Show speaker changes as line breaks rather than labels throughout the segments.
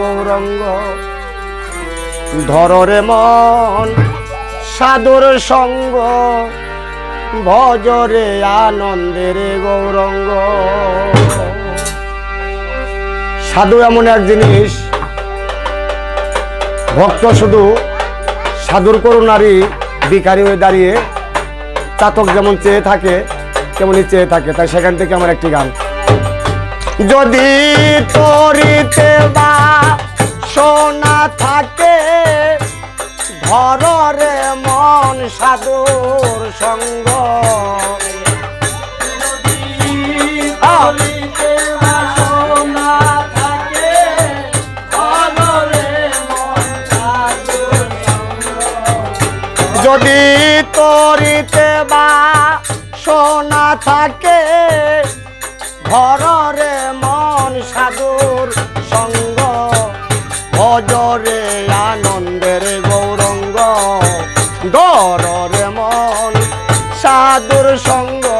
গৌরঙ্গ। ধররে মন সাধুর সঙ্গ, ভজরে আনন্দের গৌরঙ্গ। সাধু এমন এক জিনিস, ভক্ত শুধু সাধুর করুণারই বিকারী হয়ে দাঁড়িয়ে চাতক যেমন চেয়ে থাকে তেমনই চেয়ে থাকে। তাই সেখান থেকে আমার একটি গান। যদি তরিতে বা সোনা থাকে ঘরের মন সাধুর সঙ্গ। সঙ্গ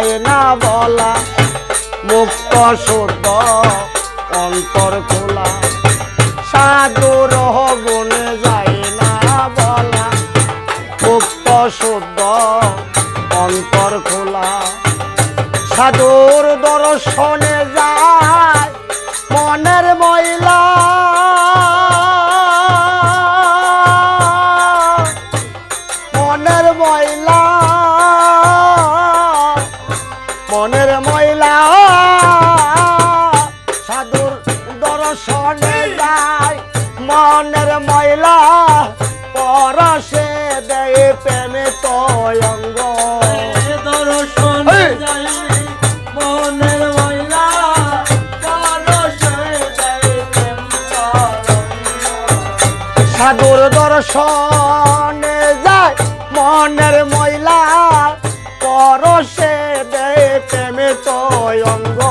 যায় না বলা মুক্ত শুদ্ধ অন্তর খোলা। সাধু গুণ মনের ময়লা পরশে দেয় প্রেমে তয়ঙ্গ। এই! সাধুর দর্শনে যায় মনের ময়লা পরশে দেয় প্রেমে তয়ঙ্গ। ভজরে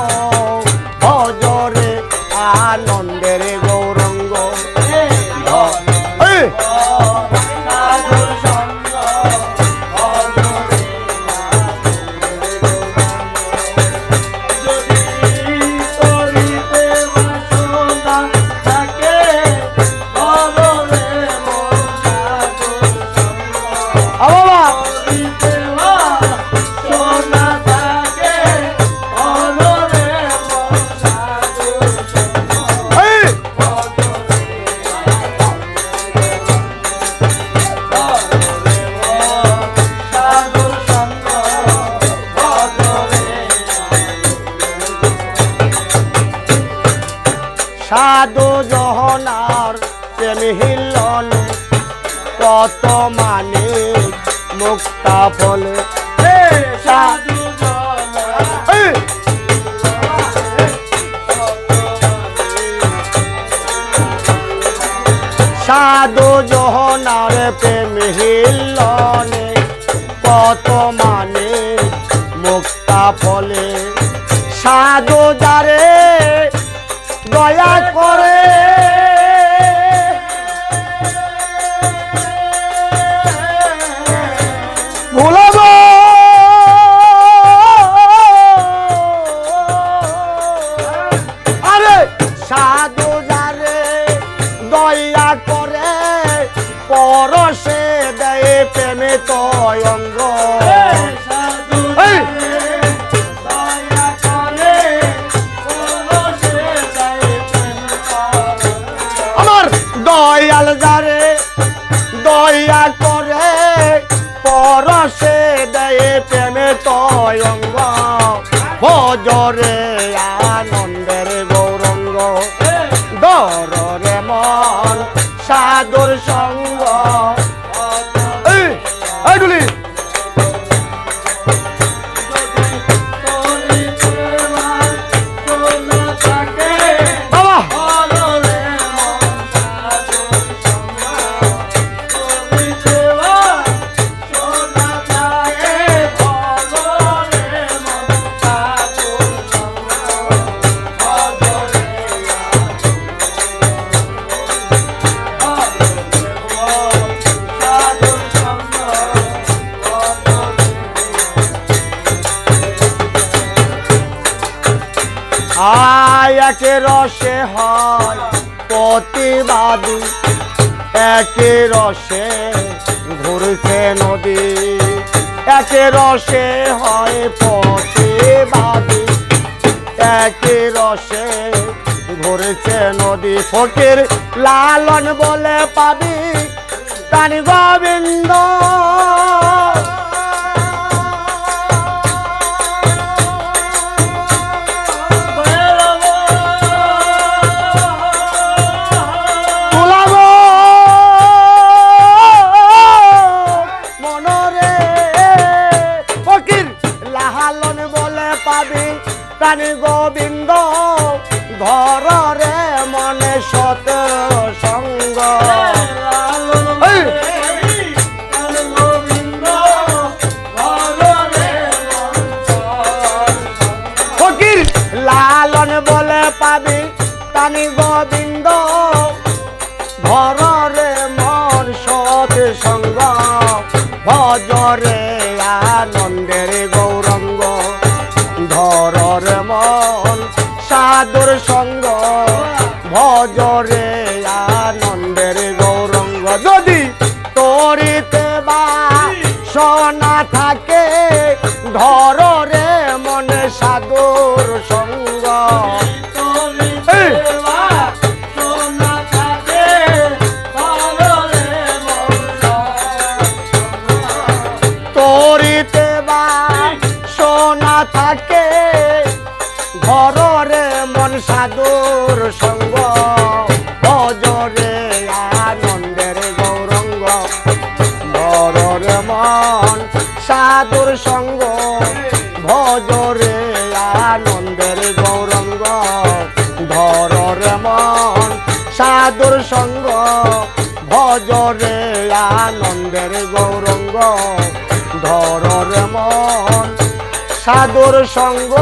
জহনার প্রেম হিলনে কত মানে মুক্তা ফলে। সাধু সাধু জহনার প্রেম হিলনে কত মানে মুক্তা ফলে। সাধু যারে দয়া করে দয়া করে পরশে দেয় প্রেমে তয়ঙ্গ! আমার দয়াল যারে দয়া করে পরশে দেয় প্রেমে তয়ঙ্গ ভজরে গৌরঙ্গ দররে সাধুর রসে হয়, প্রতিবাদী। একে রসে ঘুরছে নদী। একে রসে হয় প্রতিবাদী। একে রসে ঘুরছে নদী। ফকির লালন বলে পাবি, তানি গোবিন্দ। ঘরে মন সৎ সঙ্গ, ভজরে আনন্দের গৌরঙ্গ, ধরর মন সাধুর সঙ্গ, ভজরে আনন্দের গৌরঙ্গ। যদি তরিতে বা সোনা থাকে সাধুর সঙ্গ ভজরে আনন্দের গৌরঙ্গ। ঘররে মন সাধুর সঙ্গ, ভজরে আনন্দের গৌরঙ্গ। ধররে মন সাধুর সঙ্গ, ভজরে আনন্দের গৌরঙ্গ। ধররে মন সাধুর সঙ্গ।